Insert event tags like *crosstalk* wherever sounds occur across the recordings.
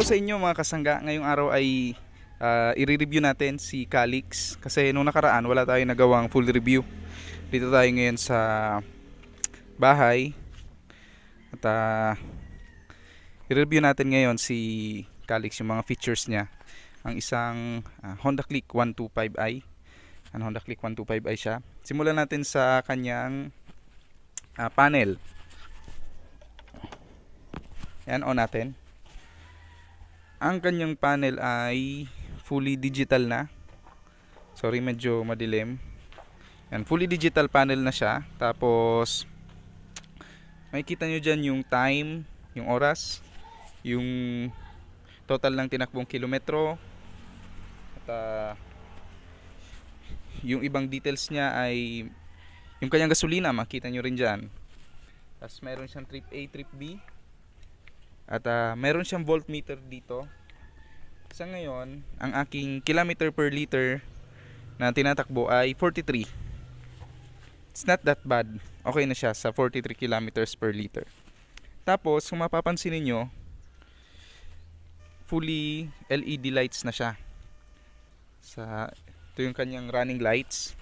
inyo mga kasangga, ngayong araw ay ah, i-review natin si Calix kasi nung nakaraan wala tayong nagawang full review. Dito tayo ngayon sa bahay at ah, i-review natin ngayon si Calix yung mga features niya. Ang isang ah, Honda Click 125i. Ang Honda Click 125i siya. Simulan natin sa kanyang ah, panel. Yan, on natin. Ang kanyang panel ay fully digital na. Sorry, medyo madilim. Yan, fully digital panel na siya. Tapos, makikita nyo dyan yung time, yung oras, yung total ng tinakbong kilometro. At ah, yung ibang details niya ay yung kanyang gasolina, makita nyo rin dyan. Tapos meron siyang trip A, trip B. At ah, meron siyang voltmeter dito. Sa ngayon, ang aking kilometer per liter na tinatakbo ay 43. It's not that bad. Okay na siya sa 43 kilometers per liter. Tapos, kung mapapansin niyo fully LED lights na siya. Sa ito yung kanyang running lights,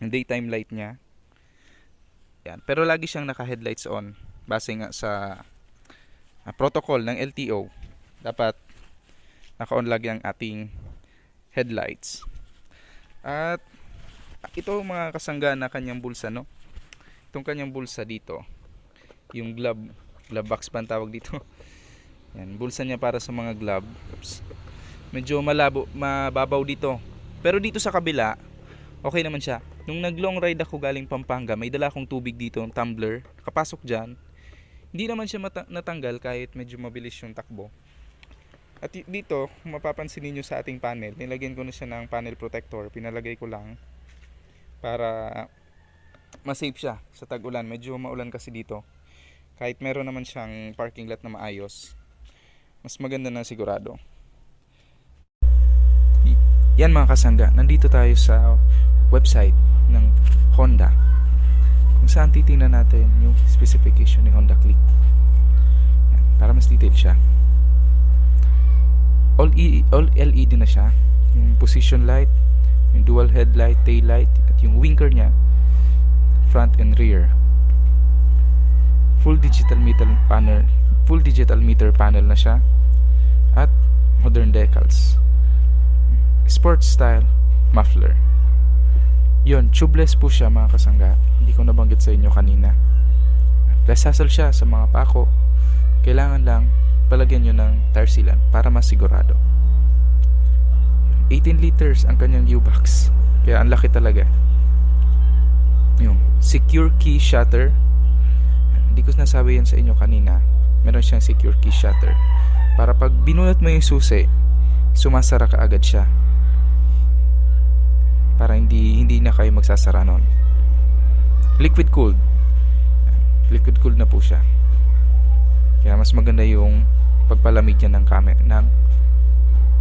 yung daytime light niya. Yan. Pero lagi siyang naka-headlights on base nga sa ah, protocol ng LTO. Dapat naka-on lagi ang ating headlights. At ito mga kasangga na kanyang bulsa no. Itong kanyang bulsa dito. Yung glove, glove box ang tawag dito? *laughs* Yan, bulsa niya para sa mga glove. Oops. Medyo malabo, mababaw dito. Pero dito sa kabila, okay naman siya. Nung nag-long ride ako galing Pampanga, may dala akong tubig dito, tumbler. Kapasok dyan, hindi naman siya natanggal kahit medyo mabilis yung takbo. At dito, mapapansin niyo sa ating panel, nilagyan ko na siya ng panel protector. Pinalagay ko lang para ma-safe siya sa tag-ulan. Medyo maulan kasi dito. Kahit meron naman siyang parking lot na maayos, mas maganda na sigurado. Yan mga kasangga, nandito tayo sa website ng Honda kung saan titingnan natin yung specification ni Honda Click. Yan, para mas detail siya. All, e, all LED na siya. Yung position light, yung dual headlight, tail light, at yung winker niya, front and rear. Full digital meter panel, full digital meter panel na siya at modern decals. Sport style muffler. Yun, tubeless po siya mga kasangga. Hindi ko nabanggit sa inyo kanina. Less hassle siya sa mga pako. Kailangan lang palagyan nyo ng tire sealant para masigurado. 18 liters ang kanyang U-box. Kaya ang laki talaga. Yung secure key shutter. Hindi ko nasabi yan sa inyo kanina. Meron siyang secure key shutter. Para pag binunot mo yung susi, sumasara ka agad siya. Para hindi hindi na kayo magsasara nun. Liquid cooled. Liquid cooled na po siya. Kaya mas maganda yung pagpalamig niya ng camera ng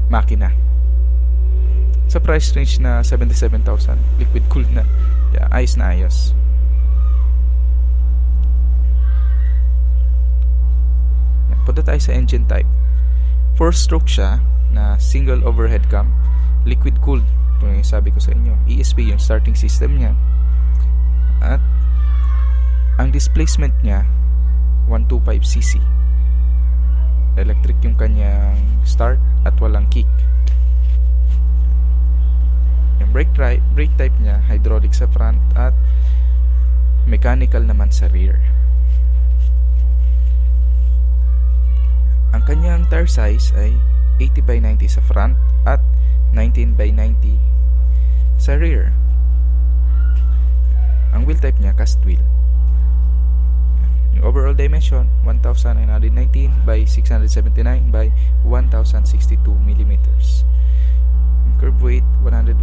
makina. Sa price range na 77,000, liquid cooled na. Yeah, ayos na ayos. Yan, punta tayo sa engine type. Four stroke siya na single overhead cam, liquid cooled. Ito yung sabi ko sa inyo. ESP yung starting system niya. At ang displacement niya 125cc. Electric yung kanyang start at walang kick. Yung brake type, brake type niya hydraulic sa front at mechanical naman sa rear. Ang kanyang tire size ay 80 by 90 sa front at 19 by 90 sa rear. Ang wheel type niya cast wheel. Yung overall dimension 1919 by 679 by 1062 millimeters. Yung curve weight 101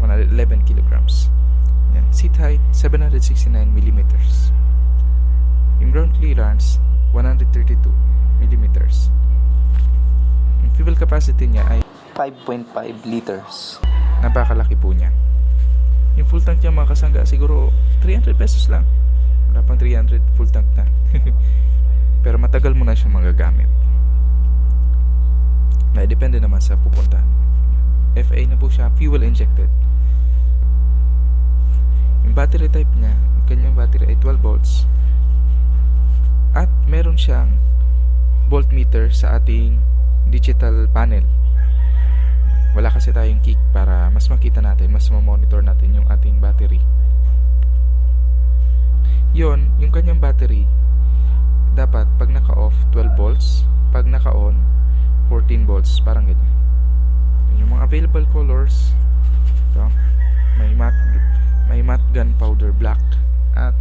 111 kilograms. Yan. Seat height 769 millimeters. Yung ground clearance 132 millimeters. Yung fuel capacity niya ay 5.5 liters. Napakalaki po niya. Yung full tank niya mga kasangga siguro 300 pesos lang. Wala pang 300 full tank na. *laughs* Pero matagal mo na siya magagamit. Kaya depende naman sa pupunta. FA na po siya, fuel injected. Yung battery type niya, kanyang battery ay 12 volts. At meron siyang voltmeter sa ating digital panel. Wala kasi tayong kick para mas makita natin, mas ma-monitor natin yung ating battery. Yon, yung kanyang battery, dapat pag naka-off 12 volts, pag naka-on 14 volts, parang ganyan. Yun Yung mga available colors, ito, may matte, may matte gunpowder black at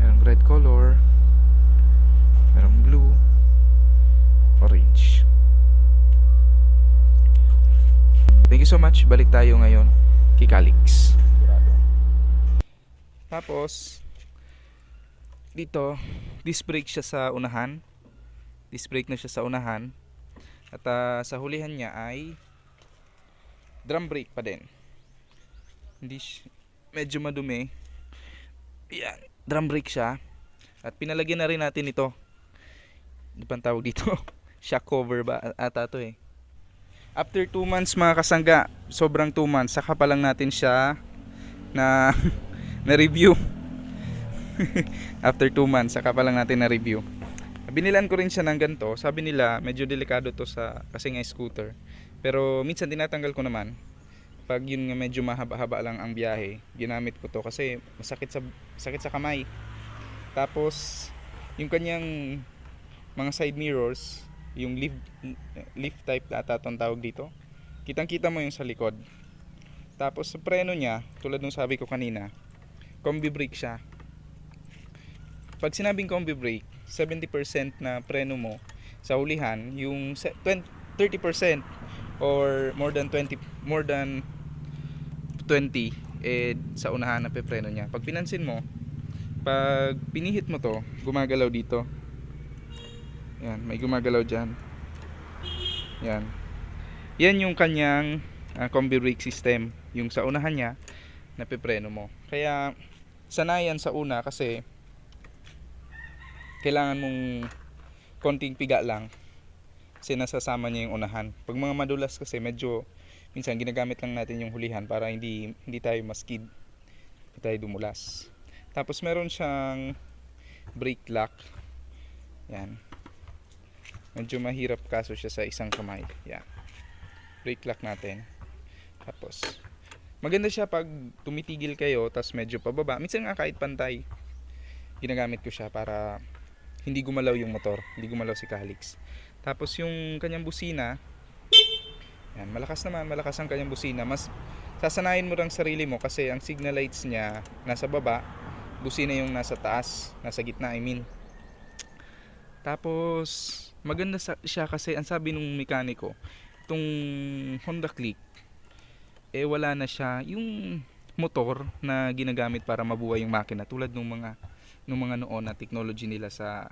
merong red color, merong blue, orange. Thank you so much. Balik tayo ngayon kay Calix. Tapos, dito, disc brake siya sa unahan. Disc brake na siya sa unahan. At ah, sa hulihan niya ay drum brake pa din. Hindi sy- medyo madumi. Yan, drum brake siya. At pinalagyan na rin natin ito. Ano pang tawag dito? *laughs* Shock cover ba ata to eh. After 2 months mga kasangga, sobrang 2 months, saka pa lang natin siya na *laughs* na review. *laughs* After 2 months, saka pa lang natin na review. Binilan ko rin siya ng ganito. Sabi nila, medyo delikado to sa kasi nga scooter. Pero minsan tinatanggal ko naman. Pag yun nga medyo mahaba-haba lang ang biyahe, ginamit ko to kasi masakit sa sakit sa kamay. Tapos yung kanyang mga side mirrors, yung lift lift type ata tong tawag dito. Kitang-kita mo yung sa likod. Tapos sa preno niya, tulad nung sabi ko kanina, combi brake siya. Pag sinabing combi brake, 70% na preno mo sa hulihan, yung se- 20 30% or more than 20 more than 20 eh sa unahan na pepreno niya. Pag pinansin mo, pag pinihit mo to, gumagalaw dito. Yan, may gumagalaw dyan. Yan. Yan yung kanyang ah, combi brake system. Yung sa unahan niya, na pepreno mo. Kaya, sanayan sa una kasi kailangan mong konting piga lang kasi nasasama niya yung unahan. Pag mga madulas kasi medyo minsan ginagamit lang natin yung hulihan para hindi hindi tayo maskid, hindi tayo dumulas. Tapos meron siyang brake lock. Yan. Medyo mahirap kaso siya sa isang kamay. Yan. Brake lock natin. Tapos maganda siya pag tumitigil kayo tapos medyo pababa. Minsan nga kahit pantay. Ginagamit ko siya para hindi gumalaw yung motor, hindi gumalaw si Calix. Tapos yung kanyang busina, yan, malakas naman, malakas ang kanyang busina. Mas sasanayin mo lang sarili mo kasi ang signal lights niya nasa baba, busina yung nasa taas, nasa gitna, I mean. Tapos, maganda sa- siya kasi ang sabi nung mekaniko, itong Honda Click, eh wala na siya yung motor na ginagamit para mabuhay yung makina tulad ng mga nung mga noon na technology nila sa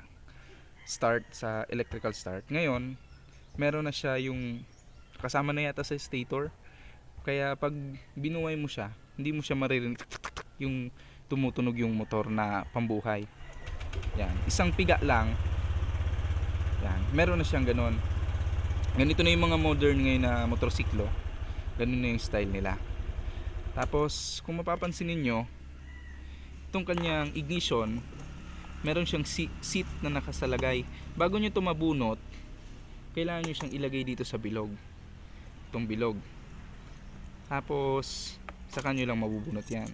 start sa electrical start. Ngayon, meron na siya yung kasama na yata sa stator. Kaya pag binuhay mo siya, hindi mo siya maririnig yung tumutunog yung motor na pambuhay. Yan, isang piga lang. Yan, meron na siyang ganun. Ganito na yung mga modern ngayon na motorsiklo. Ganun na yung style nila. Tapos, kung mapapansin ninyo, itong kanyang ignition, meron siyang si- seat na nakasalagay. Bago nyo ito mabunot, kailangan nyo siyang ilagay dito sa bilog. Itong bilog. Tapos, saka nyo lang mabubunot yan.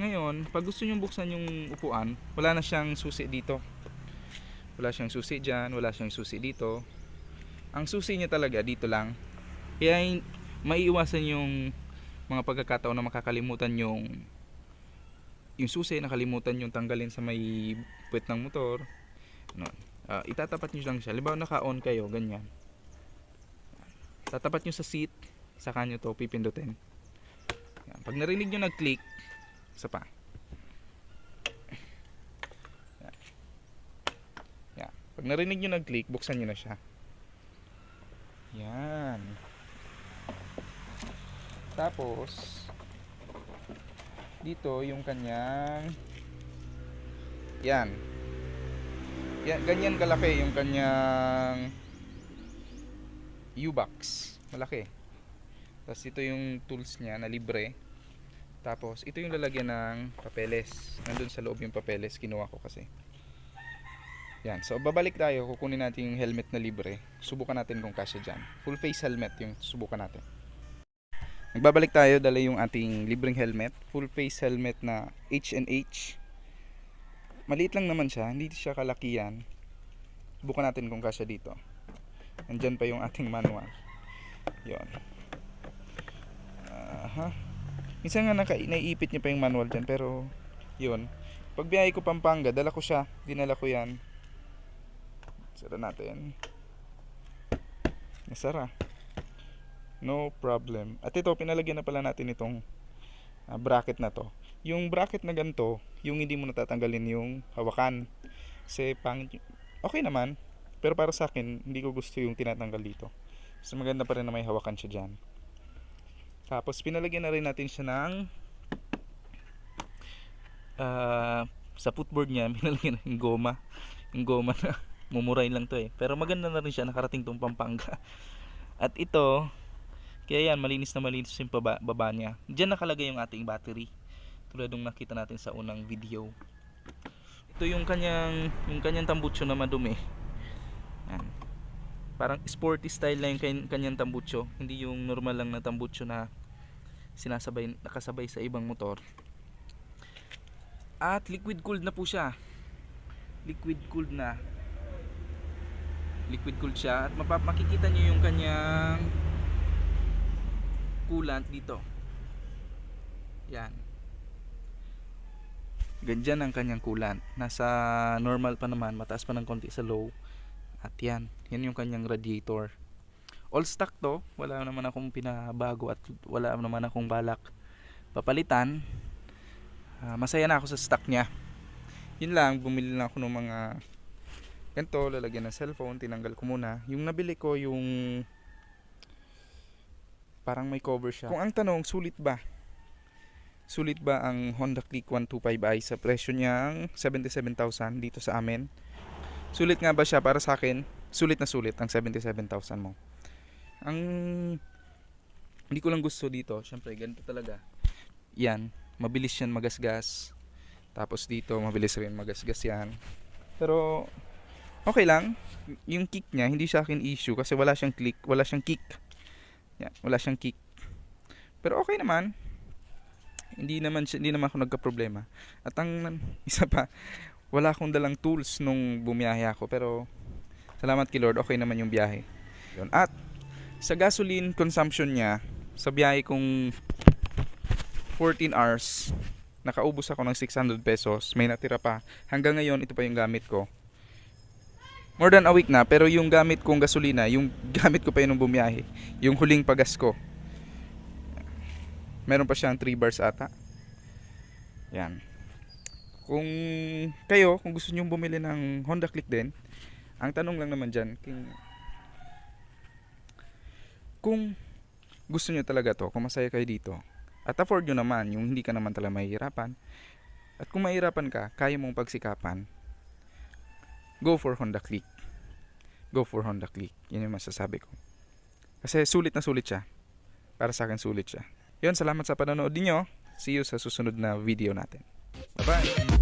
Ngayon, pag gusto nyo buksan yung upuan, wala na siyang susi dito. Wala siyang susi dyan, wala siyang susi dito. Ang susi niya talaga dito lang. Kaya maiiwasan yung mga pagkakataon na makakalimutan yung yung susi nakalimutan yung tanggalin sa may puwet ng motor no. Ah, itatapat nyo lang siya halimbawa naka-on kayo ganyan tatapat nyo sa seat saka nyo to pipindutin Yan. pag narinig nyo nag-click isa pa Yan. Yan. Pag narinig nyo nag-click buksan nyo na siya yan tapos dito yung kanyang yan yan ganyan kalaki yung kanyang U-box. Malaki. Tapos ito yung tools niya na libre. Tapos ito yung lalagyan ng papeles. Nandun sa loob yung papeles. Kinuha ko kasi. Yan. So babalik tayo. Kukunin natin yung helmet na libre. Subukan natin kung kasya dyan. Full face helmet yung subukan natin. Nagbabalik tayo. Dala yung ating libreng helmet. Full face helmet na H&H. Maliit lang naman siya. Hindi siya kalakihan. Subukan natin kung kasya dito. Andyan pa yung ating manual. Yon. Aha. Minsan nga naka, naiipit niya pa yung manual dyan pero yun. Pag biyahe ko Pampanga, dala ko siya. Dinala ko yan. Sara natin. Nasara. No problem. At ito, pinalagyan na pala natin itong ah, bracket na to. Yung bracket na ganito, yung hindi mo natatanggalin yung hawakan. Kasi pangit y- Okay naman. Pero para sa akin, hindi ko gusto yung tinatanggal dito. Mas maganda pa rin na may hawakan siya dyan. Tapos pinalagyan na rin natin siya ng ah, sa footboard niya, *laughs* pinalagyan na yung goma. Yung goma na mumurahin lang to eh. Pero maganda na rin siya, nakarating tong Pampanga. *laughs* At ito, kaya yan, malinis na malinis yung baba, baba niya. Diyan nakalagay yung ating battery. Tulad ng nakita natin sa unang video. Ito yung kanyang, yung kanyang tambucho na madumi. Yan. Parang sporty style lang yung kan- kanyang tambucho. Hindi yung normal lang na tambucho na sinasabay, nakasabay sa ibang motor. At liquid cooled na po siya. Liquid cooled na. Liquid cooled siya. At makikita nyo yung kanyang coolant dito. Yan. Ganyan ang kanyang coolant. Nasa normal pa naman, mataas pa ng konti sa low. At yan, yan yung kanyang radiator. All stock to, wala naman akong pinabago at wala naman akong balak papalitan. Ah, masaya na ako sa stock niya. Yun lang, bumili lang ako ng mga ganito, lalagyan ng cellphone, tinanggal ko muna. Yung nabili ko, yung parang may cover siya. Kung ang tanong, sulit ba? Sulit ba ang Honda Click 125i sa presyo niyang 77,000 dito sa amin? Sulit nga ba siya para sa akin? Sulit na sulit ang 77,000 mo. Ang hindi ko lang gusto dito, syempre ganito talaga. Yan, mabilis yan magasgas. Tapos dito, mabilis rin magasgas yan. Pero okay lang. Yung kick niya, hindi sa akin issue kasi wala siyang click, wala siyang kick. Yan, wala siyang kick. Pero okay naman. Hindi naman hindi naman ako nagka-problema. At ang *laughs* isa pa, wala akong dalang tools nung bumiyahe ako pero salamat kay Lord, okay naman yung biyahe. Yun. At sa gasoline consumption niya, sa biyahe kong 14 hours, nakaubos ako ng 600 pesos, may natira pa. Hanggang ngayon, ito pa yung gamit ko. More than a week na, pero yung gamit kong gasolina, yung *laughs* gamit ko pa yun nung bumiyahe, yung huling pagas ko. Meron pa siyang 3 bars ata. Yan. Kung kayo, kung gusto niyo bumili ng Honda Click din, ang tanong lang naman dyan, kung, kung gusto niyo talaga to, kung masaya kayo dito, at afford nyo naman, yung hindi ka naman talaga mahihirapan, at kung mahihirapan ka, kaya mong pagsikapan, go for Honda Click. Go for Honda Click. Yun yung masasabi ko. Kasi sulit na sulit siya. Para sa akin sulit siya. Yun, salamat sa panonood ninyo. See you sa susunod na video natin. Bye-bye!